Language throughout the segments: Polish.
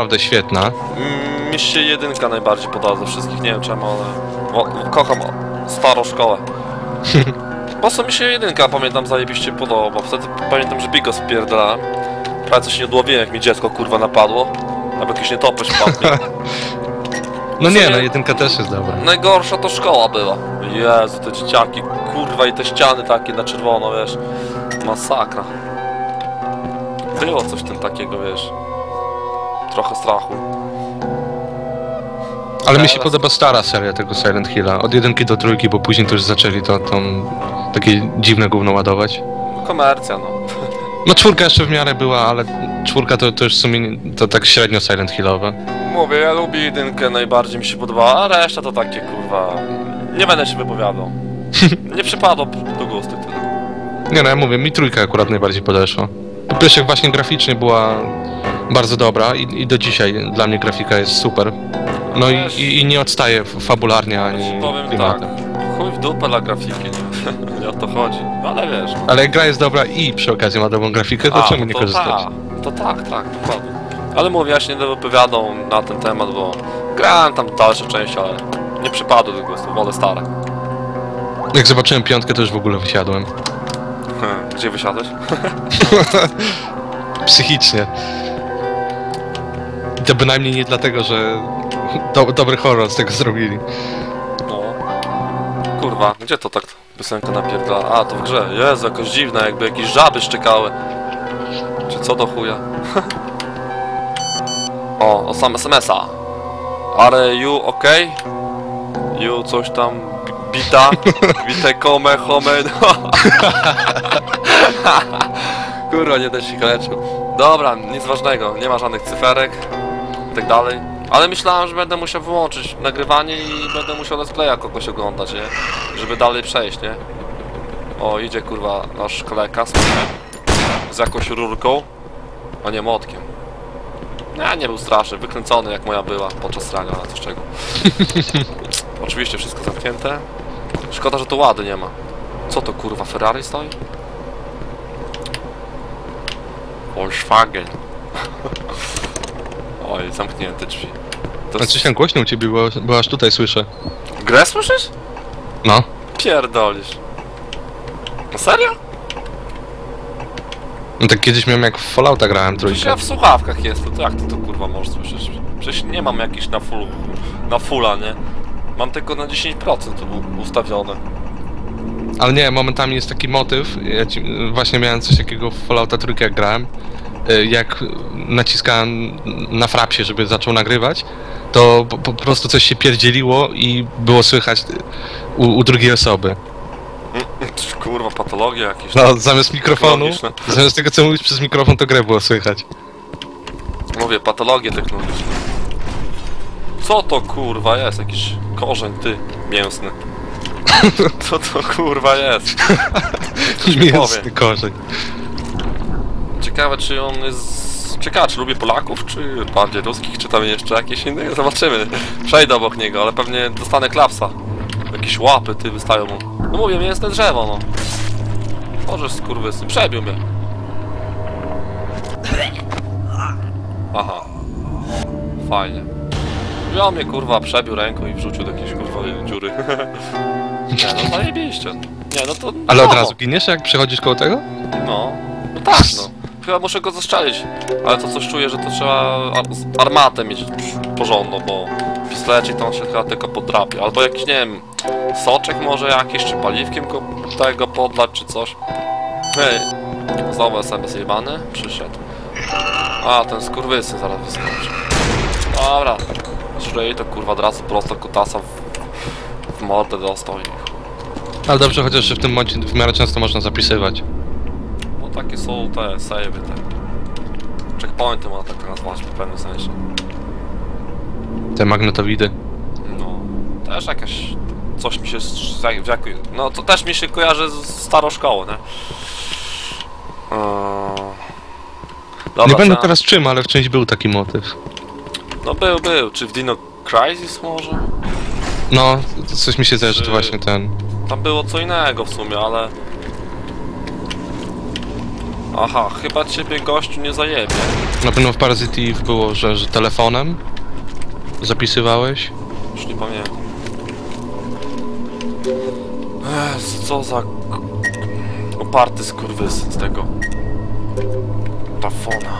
naprawdę świetna. Mm, Mi się jedynka najbardziej podoba ze wszystkich, nie wiem czemu, ale... Bo, kocham starą szkołę. Po prostu mi się jedynka, pamiętam, zajebiście podoba, bo wtedy pamiętam, że Bigos spierdalałem. Prawie coś nie odłowiłem, jak mi dziecko kurwa napadło. Albo jakiś nietoperz wpadł mi. No nie, no jedynka też jest dobra. Najgorsza to szkoła była. Jezu, te dzieciaki, kurwa i te ściany takie na czerwono, wiesz. Masakra. Było coś w tym takiego, wiesz. Trochę strachu. Ale mi się podoba stara seria tego Silent Hilla. Od jedynki do trójki, bo później to już zaczęli to, tą takie dziwne gówno ładować. Komercja, no. No czwórka jeszcze w miarę była, ale czwórka to, to już w sumie to tak średnio Silent Hillowe. Mówię, ja lubię jedynkę, najbardziej mi się podobała, a reszta to takie, kurwa... Nie będę się wypowiadał. Nie przypadło do gustu tyle. Nie no, ja mówię, mi trójka akurat najbardziej podeszła. Po pierwsze właśnie graficznie była bardzo dobra i, i do dzisiaj dla mnie grafika jest super. No i, i, i nie odstaje fabularnie ani powiem tak, klimatem. chuj w dupę dla grafiki, nie? nie o to chodzi. No ale wiesz... Ale jak gra jest dobra i przy okazji ma dobrą grafikę, to A, czemu no nie to korzystać? Tak, to tak, tak, dokładnie. Ale mówię, ja się nie będę wypowiadał na ten temat, bo grałem tam dalsze części, ale nie przypadło do gustu, wolę stare. Jak zobaczyłem piątkę, to już w ogóle wysiadłem. Gdzie wysiadłeś? Psychicznie. I to bynajmniej nie dlatego, że do, dobry horror z tego zrobili. No. Kurwa, gdzie to tak piosenka napierdala? A, to w grze. Jezu, jakoś dziwne, jakby jakieś żaby szczekały. Czy co do chuja? o, o sam SMS-a. Are you okay? You coś tam bi- bita? Bite kome, home, no. Kurwa, nie też się kaleczył. Dobra, nic ważnego, nie ma żadnych cyferek i tak dalej. Ale myślałem, że będę musiał wyłączyć nagrywanie i będę musiał let's playa kogoś oglądać, nie? Żeby dalej przejść, nie? O, idzie kurwa nasz słyszę. Z jakąś rurką. A nie, młotkiem. Nie, nie był straszny, wykręcony jak moja była podczas rania, ale coś czego. Oczywiście wszystko zamknięte. Szkoda, że tu łady nie ma. Co to kurwa, Ferrari stoi? Volkswagen. Oj, zamknięte drzwi. To coś tam głośno u ciebie, bo, bo aż tutaj słyszę. Grę słyszysz? No. Pierdolisz. No serio? no tak kiedyś miałem jak w Fallouta grałem Przecież trójkę. ja w słuchawkach jestem, to jak ty to kurwa możesz słyszeć? Przecież nie mam jakiś na full, na fulla, nie? Mam tylko na 10% u- ustawione. Ale nie, momentami jest taki motyw. Ja ci, właśnie miałem coś takiego w Fallouta trójkę jak grałem. Y, Jak naciskałem na frapsie, żeby zaczął nagrywać, to po, po prostu coś się pierdzieliło i było słychać u, u drugiej osoby. Kurwa, patologia jakieś. No, zamiast mikrofonu, zamiast tego co mówisz przez mikrofon, to grę było słychać. Mówię, patologie technologiczne. Co to kurwa jest? Jakiś korzeń, ty, mięsny. Co to kurwa jest? Mięsny korzeń. Ciekawe, czy on jest... Ciekawe, czy lubi Polaków, czy bardziej ruskich, czy tam jeszcze jakieś inne? Zobaczymy. Przejdę obok niego, ale pewnie dostanę klapsa. Jakieś łapy, ty, wystają mu. No mówię, mięsne drzewo, no. Może skurwysy. Przebił mnie. Aha. Fajnie. Wziął mnie, kurwa, przebił ręką i wrzucił do jakiejś, kurwa, dziury. Nie, no zajebiście. Nie, no to... Ale od razu giniesz, jak przechodzisz koło tego? No, no tak, no. Chyba muszę go zastrzelić, ale to coś czuję, że to trzeba ar armatę mieć porządną, bo pistolecik to on się chyba tylko podrapie. Albo jakiś, nie wiem, soczek może jakiś, czy paliwkiem go tego podlać, czy coś. Hej, znowu SMS jebany, przyszedł. A, ten skurwysy zaraz wyskoczy. Dobra, szlej to kurwa od razu prosto kutasa w, w mordę dostał i... Ale dobrze, chociaż w tym modzie w miarę często można zapisywać. Takie są te savey te. Checkpointy można tak nazwać w pewnym sensie. Te magnetowidy. No. Też jakaś... Coś mi się... w jak, no to też mi się kojarzy z starą szkołą, nie? Eee... Dobra, nie będę teraz czym, ale w czymś był taki motyw. No był, był. Czy w Dino Crisis może? No, coś mi się zdaje, że to właśnie ten. Tam było co innego w sumie, ale... Aha, chyba ciebie gościu nie zajebie. Na pewno w Parasite Eve było, że, że telefonem zapisywałeś. Już nie pamiętam. Jezu, co za... Oparty skurwysyn z tego... Tafona.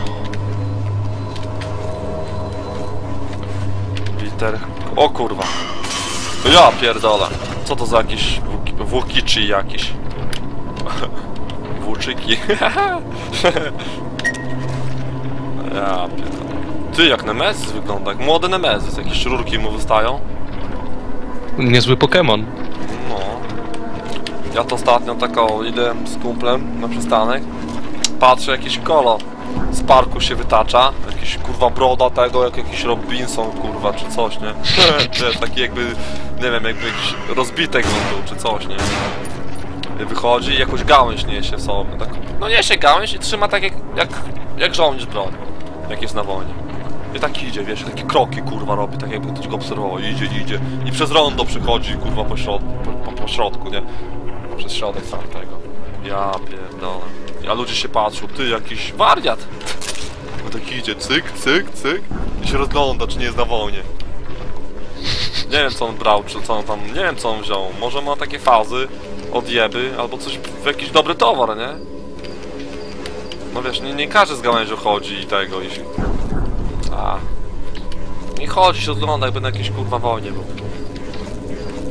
Liter... O kurwa. Ja pierdolę. Co to za jakiś... Włóki- Włókiczy jakiś. Włóczyki. ja pierdolę. Ty, jak Nemezis wygląda, jak młody Nemezis. Jakieś rurki mu wystają. Niezły Pokémon. No. Ja to ostatnio tak o, idę z kumplem na przystanek. Patrzę, jakiś kolo z parku się wytacza. Jakiś kurwa broda tego, jak jakiś Robinson kurwa, czy coś, nie? Wiesz, taki jakby, nie wiem, jakby jakiś rozbitek był, czy coś, nie? Wychodzi i jakąś gałęź niesie w sobie. Tak, no niesie gałęź i trzyma tak jak, jak, jak żołnierz broń. Jak jest na wojnie. I tak idzie, wiesz, takie kroki kurwa robi, tak jakby ktoś go obserwował. Idzie, idzie. I przez rondo przychodzi kurwa po środku, po, po, po środku, nie? Przez środek sam tego. Ja pierdolę. A ludzie się patrzą, ty jakiś wariat. No tak idzie, cyk, cyk, cyk. I się rozgląda, czy nie jest na wojnie. Nie wiem co on brał, czy co on tam, nie wiem co on wziął. Może ma takie fazy, odjeby, albo coś w jakiś dobry towar, nie? No wiesz, nie, nie każdy z gałęzią chodzi i tego i. A. Nie chodzi, się ogląda, jakby na jakiejś kurwa wojnie był.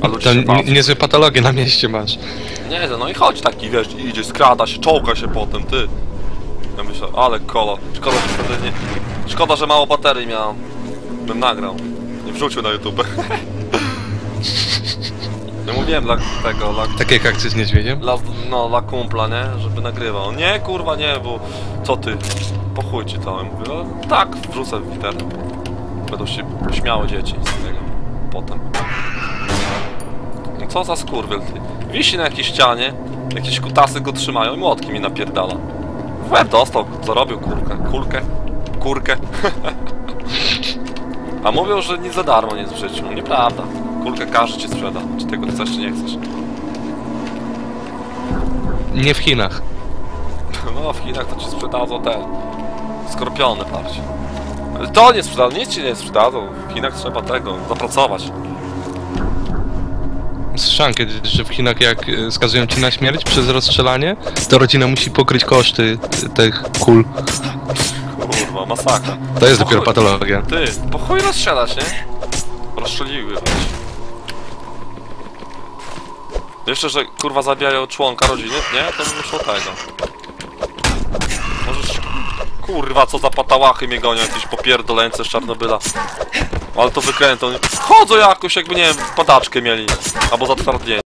A ludzie To się n- patrzą. niezłe patologie na mieście masz. Nie, no i chodzi taki, wiesz, idzie, skrada się, czołga się potem, ty. Ja myślę, ale kolo. Szkoda, że wtedy nie... Szkoda, że mało baterii miałem. Bym nagrał. Nie wrzucił na YouTube. Nie mówiłem dla tego, dla, Takie jak akcje z niedźwiedziem. dla, no, dla kumpla, nie? Żeby nagrywał. Nie, kurwa, nie, bo... Co ty? Po chuj ci to. Ja mówię, no tak, wrzucę w internet. Będą się śmiały dzieci z tego. Potem. No co za skurwiel, ty. Wisi na jakiejś ścianie, jakieś kutasy go trzymają i młotki mi napierdala. W łeb dostał, zarobił kurkę. Kulkę? Kurkę? A mówią, że nic za darmo nie jest w życiu. Nieprawda. Kulkę każdy ci sprzeda. Czy tego chcesz, czy nie chcesz. Nie w Chinach. No, w Chinach to ci sprzedadzą te skorpiony, patrz. To nie sprzedadzą, nic ci nie sprzedadzą. W Chinach trzeba tego, zapracować. Słyszałem kiedyś, że w Chinach jak y, skazują ci na śmierć przez rozstrzelanie, to rodzina musi pokryć koszty tych kul. Kurwa, masakra. To jest dopiero patologia. Ty, po chuj rozstrzelać, nie? Rozstrzeliły. Jeszcze, że kurwa zabijają członka rodziny? Nie? To bym szło tego. Możesz... Kurwa, co za patałachy mnie gonią, jakieś popierdoleńce z Czarnobyla. Ale to wykrętą. Chodzą jakoś, jakby nie wiem, padaczkę mieli. Albo zatwardnienie.